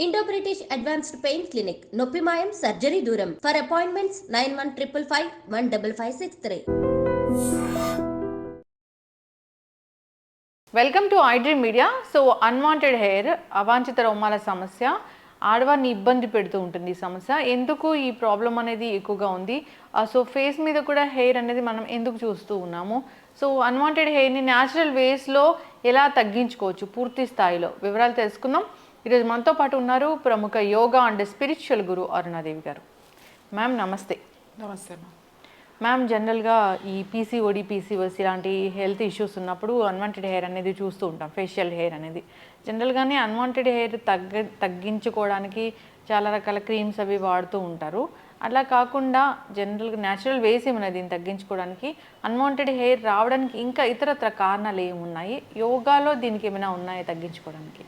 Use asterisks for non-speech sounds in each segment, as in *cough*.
Indo British advanced pain clinic నొప్పి మాయం surgery దూరం for appointments nine one triple five one double five six three welcome to iDream media so unwanted hair అవాంఛిత రోమాల సమస్య ఆడవారిని ఇబ్బంది పెడుతూ ఉంటుంది ఈ సమస్య ఎందుకు ఈ ప్రాబ్లం అనేది ఎక్కువగా ఉంది సో ఫేస్ మీద కూడా హెయిర్ అనేది మనం ఎందుకు చూస్తూ ఉన్నాము సో అన్వాంటెడ్ హెయిర్ని న్యాచురల్ వేస్లో ఎలా తగ్గించుకోవచ్చు పూర్తి స్థాయిలో వివరాలు తెలుసుకుందాం ఈరోజు మనతో పాటు ఉన్నారు ప్రముఖ yoga and spiritual guru Arunadevi గారు. మ్యామ్ నమస్తే. నమస్తే అమ్మా మ్యామ్ జనరల్గా ఈ పీసీఓడి పీసీఓస్ ఇలాంటి హెల్త్ ఇష్యూస్ ఉన్నప్పుడు అన్వాంటెడ్ హెయిర్ అనేది చూస్తూ ఉంటాం ఫేషియల్ హెయిర్ అనేది. జనరల్గానే అన్వాంటెడ్ హెయిర్ తగ్గ తగ్గించుకోవడానికి చాలా రకాల క్రీమ్స్ అవి వాడుతూ ఉంటారు. అలా కాకుండా జనరల్గా న్యాచురల్ వేస్ ఏమైనా దీన్ని తగ్గించుకోవడానికి అన్వాంటెడ్ హెయిర్ రావడానికి ఇంకా ఇతరత్ర కారణాలు ఏమున్నాయి? యోగాలో దీనికి ఏమైనా ఉన్నాయా తగ్గించుకోవడానికి?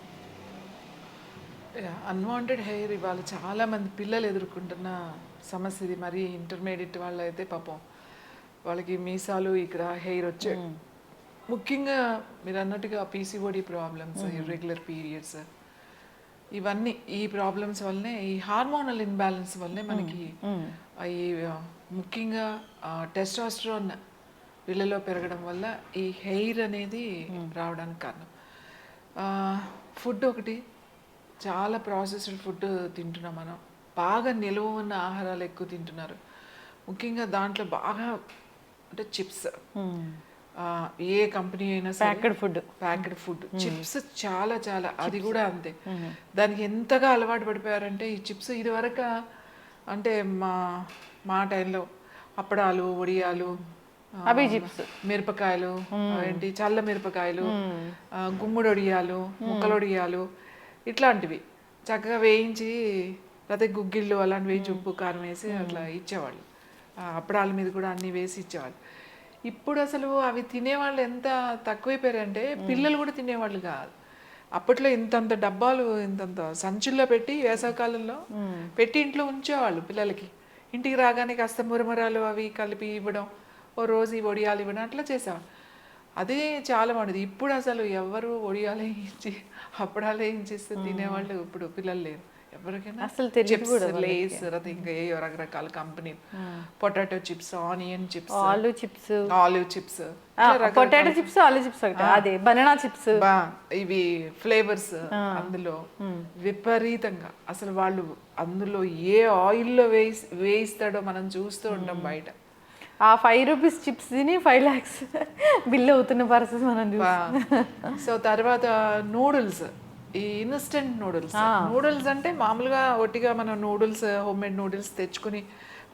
అన్వాంటెడ్ హెయిర్ ఇవాళ చాలా మంది పిల్లలు ఎదుర్కొంటున్న సమస్య ఇది. మరి ఇంటర్మీడియట్ వాళ్ళు అయితే పాపం వాళ్ళకి మీసాలు ఇక్కడ హెయిర్ వచ్చే ముఖ్యంగా మీరు అన్నట్టుగా పీసీఓడి ప్రాబ్లమ్స్ ఇర్రెగ్యులర్ పీరియడ్స్ ఇవన్నీ ఈ ప్రాబ్లమ్స్ వల్లనే ఈ హార్మోనల్ ఇన్బ్యాలెన్స్ వల్లనే మనకి ఈ ఆ, ముఖ్యంగా టెస్టాస్ట్రాన్ వీళ్ళలో పెరగడం వల్ల ఈ హెయిర్ అనేది రావడానికి కారణం. ఫుడ్ ఒకటి చాలా ప్రాసెస్డ్ ఫుడ్ తింటున్నాం మనం. బాగా నిలువ ఉన్న ఆహారాలు ఎక్కువ తింటున్నారు. ముఖ్యంగా దాంట్లో బాగా అంటే చిప్స్. ఏ కంపెనీ అయినా packed food. Packed food. Chips చాలా చాలా అది కూడా అంతే. దానికి ఎంతగా అలవాటు పడిపోయారంటే ఈ చిప్స్ ఇది వరకు అంటే మా మా టైంలో అప్పడాలు వడియాలు అవి చిప్స్. మిరపకాయలు ఏంటి చల్ల మిరపకాయలు ఆ, గుమ్మడి వడియాలు ముక్కల వడియాలు ఇట్లాంటివి. చక్కగా వేయించి లేకపోతే గుగ్గిళ్ళు అలాంటివి వేయించి ఉప్పు కారం వేసి అట్లా ఇచ్చేవాళ్ళు. అప్పడాల మీద కూడా అన్ని వేసి ఇచ్చేవాళ్ళు. ఇప్పుడు అసలు అవి తినేవాళ్ళు ఎంత తక్కువైపోయారంటే పిల్లలు కూడా తినేవాళ్ళు కాదు. అప్పట్లో ఇంతంత డబ్బాలు ఇంతంత సంచుల్లో పెట్టి వేసవకాలంలో పెట్టి ఇంట్లో ఉంచేవాళ్ళు పిల్లలకి. ఇంటికి రాగానే కాస్త మురమరాలు అవి కలిపి ఇవ్వడం ఓ రోజు ఈ వడియాలు ఇవ్వడం అట్లా చేసేవాళ్ళు. అదే చాలా బాగుండేది ఇప్పుడు అసలు ఎవరు వడియాలు వేయించి అప్పడాలు వేయించిస్తే తినేవాళ్ళు ఇప్పుడు పిల్లలు లేరు. ఎవరికైనా అసలు చిప్స్ లేస్ తర్వాత ఇంకా ఏ రకరకాల company potato chips onion chips. ఆలు chips. Olive chips. Potato chips ఆలు చిప్స్ అదే బనానా చిప్స్. ఇవి ఫ్లేవర్స్ అందులో విపరీతంగా. అసలు వాళ్ళు అందులో ఏ ఆయిల్లో వేసి వేయిస్తాడో మనం చూస్తూ ఉంటాం బయట. ఆ ఫైవ్ రూపీస్ చిప్స్ తిని ఫైవ్ ల్యాక్స్ బిల్ అవుతున్న పరిస్థితి మనం చూస్తాం సో తర్వాత నూడిల్స్ ఈ ఇన్స్టెంట్ నూడిల్స్ నూడిల్స్ అంటే మామూలుగా ఒట్టిగా మనం నూడిల్స్ హోమ్ మేడ్ నూడిల్స్ తెచ్చుకుని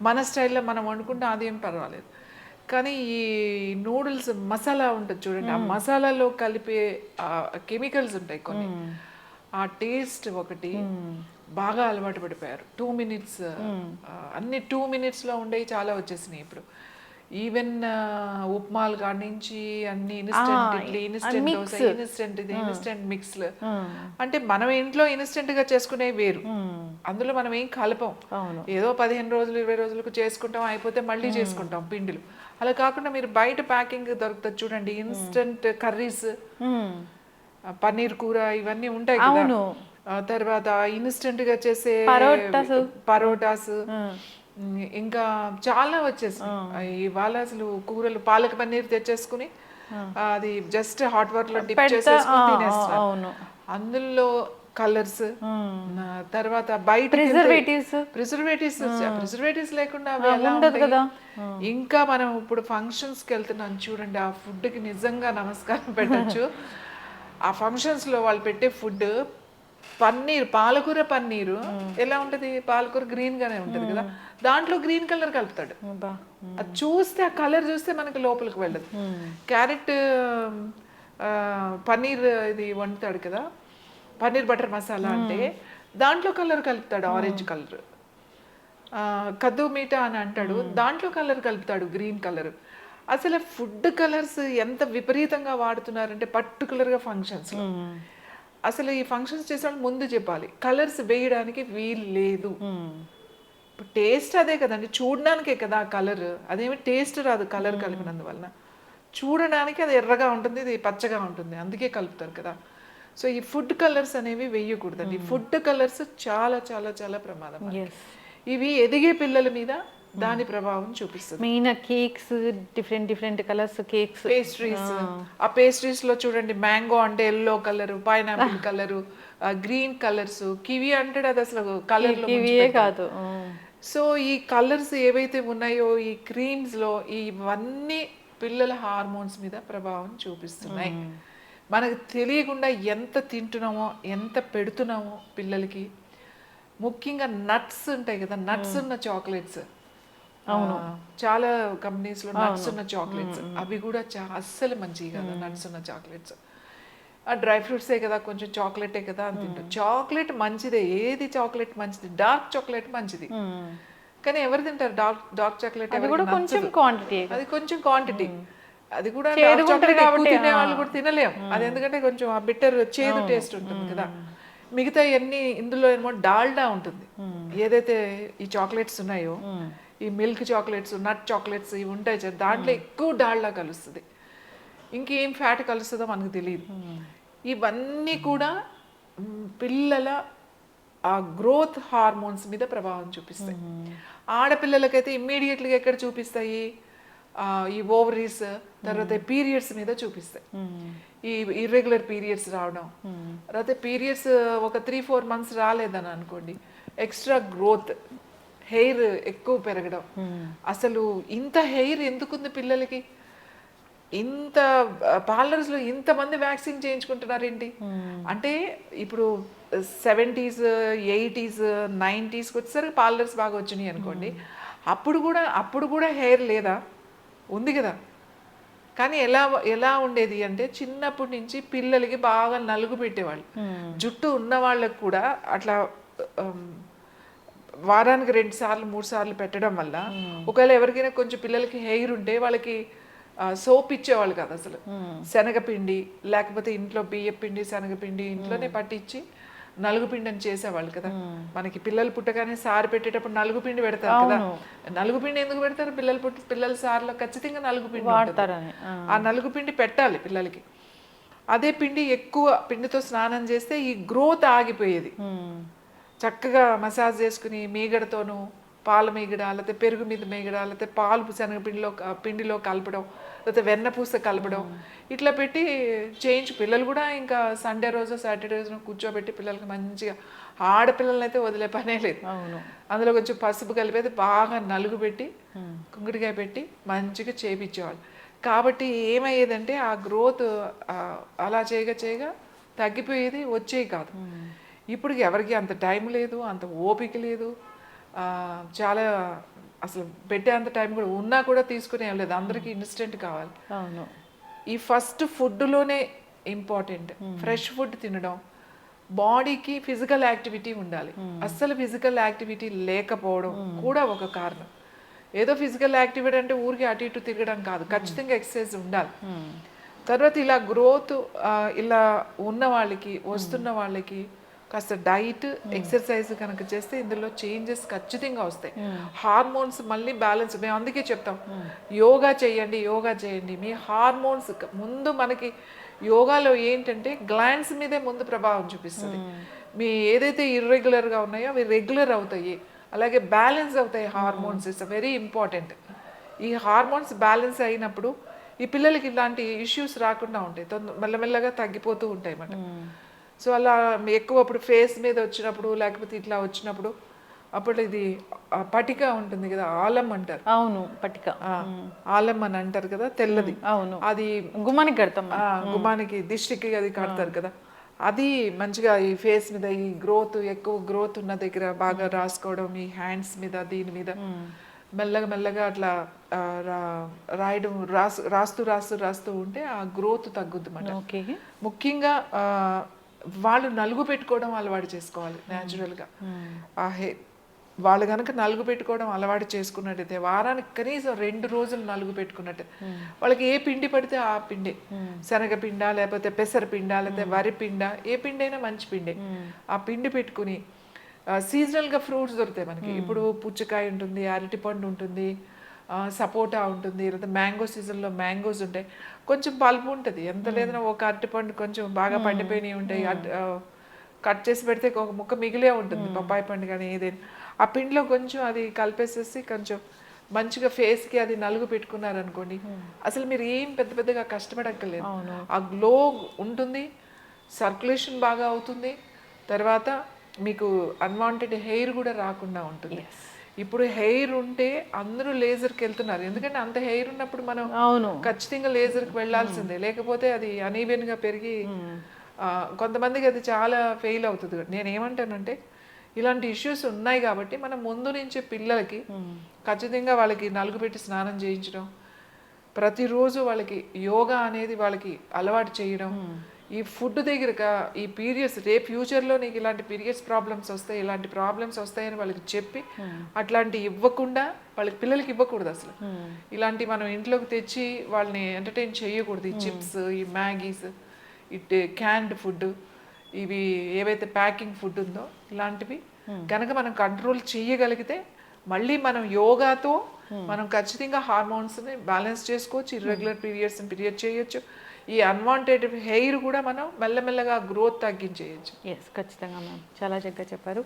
మన స్టైల్లో మనం వండుకుంటే అదేం పర్వాలేదు. కానీ ఈ నూడిల్స్ మసాలా ఉంటుంది చూడండి ఆ మసాలాలో కలిపే కెమికల్స్ ఉంటాయి కొన్ని. ఆ టేస్ట్ ఒకటి. బాగా అలవాటు పడిపోయారు. టూ మినిట్స్ అన్ని టూ మినిట్స్లో ఉండేవి చాలా వచ్చేసినాయి ఇప్పుడు. ఈవెన్ ఉప్మాలు కాడి నుంచి అన్ని instant idli instant dosa instant ఇది ఇన్స్టెంట్ మిక్స్లు అంటే మనం ఇంట్లో ఇన్స్టెంట్గా చేసుకునే వేరు. అందులో మనం ఏం కలపం. ఏదో పదిహేను రోజులు ఇరవై రోజులకు చేసుకుంటాం అయిపోతే మళ్ళీ చేసుకుంటాం పిండిలు. అలా కాకుండా మీరు బయట ప్యాకింగ్ దొరుకుతుంది చూడండి. ఇన్స్టెంట్ కర్రీస్ పన్నీర్ కూర ఇవన్నీ ఉంటాయి కదా. తర్వాత ఇన్స్టెంట్గా చేసే పరోటాస్. ఇంకా చాలా వచ్చేసాయి ఇవాళ అసలు కూరలు పాలక పన్నీర్ తెచ్చేసుకుని అది జస్ట్ హాట్ వాటర్లో డిప్ చేసేసుకుని. అందులో కలర్స్ తర్వాత బయట Preservatives. ప్రిజర్వేటివ్స్ ప్రిజర్వేటివ్స్ లేకుండా ఎలా ఉంటాయి? ఇంకా మనం ఇప్పుడు ఫంక్షన్స్కి వెళ్తున్నాం చూడండి. ఆ ఫుడ్కి నిజంగా నమస్కారం పెట్టచ్చు. *laughs* ఆ ఫంక్షన్స్లో వాళ్ళు పెట్టే ఫుడ్ పన్నీర్ పాలకూర పన్నీరు ఎలా ఉంటది? పాలకూర గ్రీన్ గానే ఉంటది కదా? దాంట్లో గ్రీన్ కలర్ కలుపుతాడు. అది చూస్తే ఆ కలర్ చూస్తే మనకి లోపలికి వెళ్ళదు. క్యారెట్ పన్నీర్ ఇది వండుతాడు కదా? పన్నీర్ బటర్ మసాలా అంటే దాంట్లో కలర్ కలుపుతాడు ఆరెంజ్ కలర్. కద్దు మీఠా అని అంటాడు. దాంట్లో కలర్ కలుపుతాడు గ్రీన్ కలర్. అసలు ఫుడ్ కలర్స్ ఎంత విపరీతంగా వాడుతున్నారంటే పర్టికులర్గా ఫంక్షన్స్ అసలు ఈ ఫంక్షన్స్ చేసే వాళ్ళు ముందు చెప్పాలి. కలర్స్ వేయడానికి వీలు లేదు. టేస్ట్ అదే కదండి. చూడడానికే కదా ఆ కలర్ అదేమి టేస్ట్ రాదు కలర్ కలిపినందువలన. చూడడానికి అది ఎర్రగా ఉంటుంది ఇది పచ్చగా ఉంటుంది. అందుకే కలుపుతారు కదా. సో ఈ ఫుడ్ కలర్స్ అనేవి వేయకూడదండి. ఫుడ్ కలర్స్ చాలా చాలా చాలా ప్రమాదం ఇవి ఎదిగే పిల్లల మీద దాని ప్రభావం చూపిస్తుంది. Main cakes different different colours cakes pastries ఆ పేస్ట్రీస్లో చూడండి మ్యాంగో అంటే yellow colour pineapple colour green colours kiwi అంటే అది అసలు కలర్ ఇవే కాదు. సో ఈ కలర్స్ ఏవైతే ఉన్నాయో ఈ క్రీమ్స్లో ఇవన్నీ పిల్లల హార్మోన్స్ మీద ప్రభావం చూపిస్తున్నాయి. మనకు తెలియకుండా ఎంత తింటున్నామో ఎంత పెడుతున్నామో పిల్లలకి ముఖ్యంగా నట్స్ ఉంటాయి కదా నట్స్ ఉన్న చాక్లెట్స్ చాలా కంపెనీస్లో నట్స్ ఉన్న చాక్లెట్స్ అవి కూడా అస్సలు మంచివి కదా నట్స్ ఉన్న చాక్లెట్స్ ఆ డ్రై ఫ్రూట్సే కదా కొంచెం చాక్లెటే కదా అని తింటాం. చాక్లెట్ మంచిదే ఏది చాక్లెట్ మంచిది డార్క్ చాక్లెట్ మంచిది. కానీ ఎవరు తింటారు? డార్క్ డార్క్ చాక్లెట్ అది కూడా కొంచెం క్వాంటిటీ అది కొంచెం క్వాంటిటీ అది కూడా ఎక్కువ కాబట్టి, తినే వాళ్ళు కూడా తినలేం. అది ఎందుకంటే కొంచెం ఆ బిట్టర్ చేదు టేస్ట్ ఉంటుంది కదా. మిగతా అన్ని ఇందులో ఏమో డాల్డా ఉంటుంది. ఏదైతే ఈ చాక్లెట్స్ ఉన్నాయో ఈ మిల్క్ చాక్లెట్స్ నట్ చాక్లెట్స్ ఇవి ఉంటాయి దాంట్లో ఎక్కువ డాల్డా కలుస్తుంది. ఇంకేం ఫ్యాట్ కలుస్తుందో మనకు తెలియదు ఇవన్నీ కూడా పిల్లల ఆ గ్రోత్ హార్మోన్స్ మీద ప్రభావం చూపిస్తాయి. ఆడపిల్లలకైతే ఇమ్మీడియట్గా ఎక్కడ చూపిస్తాయి? ఈ ఓవరీస్ తర్వాత పీరియడ్స్ మీద చూపిస్తాయి. ఈ ఇర్రెగ్యులర్ పీరియడ్స్ రావడం. తర్వాత పీరియడ్స్ ఒక త్రీ ఫోర్ మంత్స్ రాలేదని అనుకోండి ఎక్స్ట్రా గ్రోత్. హెయిర్ ఎక్కువ పెరగడం. అసలు ఇంత హెయిర్ ఎందుకుంది పిల్లలకి? ఇంత పార్లర్స్లో ఇంతమంది వ్యాక్సిన్ చేయించుకుంటున్నారేంటి? అంటే ఇప్పుడు సెవెంటీస్ ఎయిటీస్ నైంటీస్కి వచ్చేసరికి పార్లర్స్ బాగా వచ్చినాయి అనుకోండి. అప్పుడు కూడా అప్పుడు కూడా హెయిర్ లేదా? ఉంది కదా. కానీ ఎలా ఎలా ఉండేది అంటే చిన్నప్పటి నుంచి పిల్లలకి బాగా నలుగు పెట్టేవాళ్ళు. జుట్టు ఉన్న వాళ్ళకి కూడా అట్లా వారానికి రెండు సార్లు మూడు సార్లు పెట్టడం వల్ల ఒకవేళ ఎవరికైనా కొంచెం పిల్లలకి హెయిర్ ఉంటే వాళ్ళకి సోప్ ఇచ్చేవాళ్ళు కాదు అసలు. శనగపిండి లేకపోతే ఇంట్లో బియ్య పిండి శనగపిండి ఇంట్లోనే పట్టించి నలుగు పిండి అని చేసేవాళ్ళు కదా. మనకి పిల్లలు పుట్టగానే సారు పెట్టేటప్పుడు నలుగు పిండి పెడతారు కదా. నలుగు పిండి ఎందుకు పెడతారు? పిల్లలు పుట్టి పిల్లల సార్లో ఖచ్చితంగా నలుగు పిండి ఉంటుంది. వాడతారని. ఆ. నలుగు పిండి పెట్టాలి పిల్లలకి. అదే పిండి ఎక్కువ పిండితో స్నానం చేస్తే ఈ గ్రోత్ ఆగిపోయేది. చక్కగా మసాజ్ చేసుకుని మీగడతోనూ పాల మీగడ లేకపోతే పెరుగు మీద మీగడ లేకపోతే పాలు శనగపిండిలో పిండిలో కలపడం లేకపోతే వెన్నపూస కలపడం ఇట్లా పెట్టి చేయించు. పిల్లలు కూడా ఇంకా సండే రోజు సాటర్డే రోజున కూర్చోబెట్టి పిల్లలకి మంచిగా ఆడపిల్లల్ని అయితే వదిలే పనే లేదు. అవును. అందులో కొంచెం పసుపు కలిపేది బాగా నలుగు పెట్టి కుంకుడికాయ పెట్టి మంచిగా చేపించేవాళ్ళు. కాబట్టి ఏమయ్యేదంటే ఆ గ్రోత్ అలా చేయగా చేయగా తగ్గిపోయేది వచ్చేవి కాదు. ఇప్పుడు ఎవరికి అంత టైం లేదు అంత ఓపిక లేదు. చాలా అసలు పెట్టే అంత టైం కూడా ఉన్నా కూడా తీసుకునే లేదు. అందరికీ ఇన్స్టెంట్ కావాలి. అవును. ఈ ఫస్ట్ ఫుడ్లోనే ఇంపార్టెంట్. ఫ్రెష్ ఫుడ్ తినడం. బాడీకి ఫిజికల్ యాక్టివిటీ ఉండాలి. అస్సలు ఫిజికల్ యాక్టివిటీ లేకపోవడం కూడా ఒక కారణం. ఏదో ఫిజికల్ యాక్టివిటీ అంటే ఊరికి అటు ఇటు తిరగడం కాదు. ఖచ్చితంగా ఎక్సర్సైజ్ ఉండాలి. తర్వాత ఇలా గ్రోత్ ఇలా ఉన్న వాళ్ళకి వస్తున్న వాళ్ళకి కాస్త డైట్ ఎక్సర్సైజ్ కనుక చేస్తే ఇందులో చేంజెస్ ఖచ్చితంగా వస్తాయి. హార్మోన్స్ మళ్ళీ బ్యాలెన్స్ మేము అందుకే చెప్తాం. యోగా చేయండి యోగా చేయండి. మీ హార్మోన్స్ ముందు మనకి యోగాలో ఏంటంటే గ్లాండ్స్ మీదే ముందు ప్రభావం చూపిస్తుంది. మీ ఏదైతే ఇర్రెగ్యులర్గా ఉన్నాయో అవి రెగ్యులర్ అవుతాయి. అలాగే బ్యాలెన్స్ అవుతాయి హార్మోన్స్. ఇట్స్ వెరీ ఇంపార్టెంట్ ఈ హార్మోన్స్ బ్యాలెన్స్ అయినప్పుడు ఈ పిల్లలకి ఇలాంటి ఇష్యూస్ రాకుండా ఉంటాయి. తొందర మెల్లమెల్లగా తగ్గిపోతూ ఉంటాయి అన్నమాట. సో అలా ఎక్కువ అప్పుడు ఫేస్ మీద వచ్చినప్పుడు లేకపోతే ఇట్లా వచ్చినప్పుడు అప్పుడు ఇది పటిక ఉంటుంది కదా ఆలం అంటారు. అవును పట్టిక ఆ, ఆలం అని అంటారు కదా తెల్లది. అవును. అది గుమ్మానికి కడతాం ఆ, గుమ్మానికి దిష్టికి అది కడతారు కదా. అది మంచిగా ఈ ఫేస్ మీద ఈ గ్రోత్ ఎక్కువ గ్రోత్ ఉన్న దగ్గర బాగా రాసుకోవడం ఈ హ్యాండ్స్ మీద దీని మీద మెల్లగా మెల్లగా అట్లా రాయడం రాసు రాస్తూ రాస్తూ రాస్తూ ఉంటే ఆ గ్రోత్ తగ్గుద్ది అన్నమాట. ఓకే. ముఖ్యంగా ఆ, వాళ్ళు నలుగు పెట్టుకోవడం అలవాటు చేసుకోవాలి న్యాచురల్గా ఆ హే వాళ్ళు కనుక నలుగు పెట్టుకోవడం అలవాటు చేసుకున్నట్టయితే వారానికి కనీసం రెండు రోజులు నలుగు పెట్టుకున్నట్టు. వాళ్ళకి ఏ పిండి పడితే ఆ పిండే. శనగపిండ లేకపోతే పెసరపిండ లేకపోతే వరి పిండ ఏ పిండి అయినా మంచి పిండే. ఆ పిండి పెట్టుకుని సీజనల్గా ఫ్రూట్స్ దొరుకుతాయి మనకి. ఇప్పుడు పుచ్చకాయ ఉంటుంది అరటిపండు ఉంటుంది సపోటా ఉంటుంది లేదా మ్యాంగో సీజన్లో మ్యాంగోస్ ఉంటాయి. కొంచెం పలుపు ఉంటుంది. ఎంత లేదన్నా ఒక అరటిపండు కొంచెం బాగా పండిపోయినవి ఉంటాయి. కట్ చేసి పెడితే ఒక ముక్క మిగిలే ఉంటుంది. పప్పాయి పండు కానీ ఏదైనా. ఆ పిండిలో కొంచెం అది కలిపేసేసి కొంచెం మంచిగా ఫేస్కి అది నలుగు పెట్టుకున్నారనుకోండి అసలు మీరు ఏం పెద్ద పెద్దగా కష్టపడక్కర్లేదు. ఆ గ్లో ఉంటుంది సర్క్యులేషన్ బాగా అవుతుంది. తర్వాత మీకు అన్వాంటెడ్ హెయిర్ కూడా రాకుండా ఉంటుంది. ఇప్పుడు హెయిర్ ఉంటే అందరూ లేజర్కి వెళ్తున్నారు. ఎందుకంటే అంత హెయిర్ ఉన్నప్పుడు మనం అవును. ఖచ్చితంగా లేజర్కి వెళ్ళాల్సిందే. లేకపోతే అది uneven గా పెరిగి కొంతమందికి అది చాలా ఫెయిల్ అవుతుంది. నేను ఏమంటానంటే ఇలాంటి ఇష్యూస్ ఉన్నాయి కాబట్టి మనం ముందు నుంచి పిల్లలకి ఖచ్చితంగా వాళ్ళకి నలుగు పెట్టి స్నానం చేయించడం ప్రతిరోజు వాళ్ళకి యోగా అనేది వాళ్ళకి అలవాటు చేయడం ఈ ఫుడ్ దగ్గర కా- ఈ పీరియడ్స్ రేపు ఫ్యూచర్లో నీకు ఇలాంటి పీరియడ్స్ ప్రాబ్లమ్స్ వస్తాయి ఇలాంటి ప్రాబ్లమ్స్ వస్తాయని వాళ్ళకి చెప్పి అట్లాంటి ఇవ్వకుండా వాళ్ళకి పిల్లలకి ఇవ్వకూడదు అసలు. ఇలాంటి మనం ఇంట్లోకి తెచ్చి వాళ్ళని ఎంటర్టైన్ చేయకూడదు. ఈ చిప్స్ ఈ మ్యాగీస్ ఇట్ క్యాన్డ్ ఫుడ్ ఇవి ఏవైతే ప్యాకింగ్ ఫుడ్ ఉందో ఇలాంటివి కనుక మనం కంట్రోల్ చేయగలిగితే మళ్ళీ మనం యోగాతో మనం ఖచ్చితంగా హార్మోన్స్ని బ్యాలెన్స్ చేసుకోవచ్చు ఇర్రెగ్యులర్ పీరియడ్స్ని పీరియడ్ చేయొచ్చు. ఈ అన్వాంటెడ్ హెయిర్ కూడా మనం మెల్లమెల్లగా గ్రోత్ తగ్గించేయచ్చు. ఎస్ ఖచ్చితంగా మ్యామ్ చాలా చక్కగా చెప్పారు.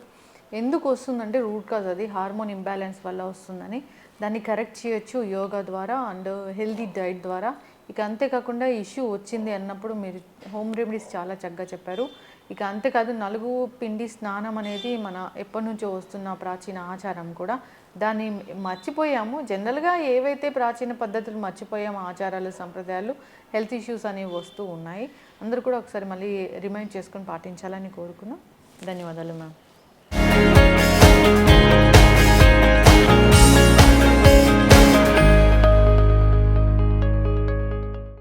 ఎందుకు వస్తుందంటే రూట్ కాజ్ అది హార్మోన్ ఇంబ్యాలెన్స్ వల్ల వస్తుందని. దాన్ని కరెక్ట్ చేయొచ్చు యోగా ద్వారా అండ్ హెల్దీ డైట్ ద్వారా. ఇక అంతేకాకుండా ఇష్యూ వచ్చింది అన్నప్పుడు మీరు హోమ్ రెమెడీస్ చాలా చక్కగా చెప్పారు. ఇక అంతేకాదు నలుగు పిండి స్నానం అనేది మన ఎప్పటి నుంచో వస్తున్న ప్రాచీన ఆచారం కూడా. దాన్ని మర్చిపోయాము. జనరల్గా ఏవైతే ప్రాచీన పద్ధతులు మర్చిపోయాము ఆచారాలు సంప్రదాయాలు హెల్త్ ఇష్యూస్ అనేవి వస్తూ ఉన్నాయి. అందరూ కూడా ఒకసారి మళ్ళీ రిమైండ్ చేసుకొని పాటించాలని కోరుకున్నాం. ధన్యవాదాలు మ్యామ్.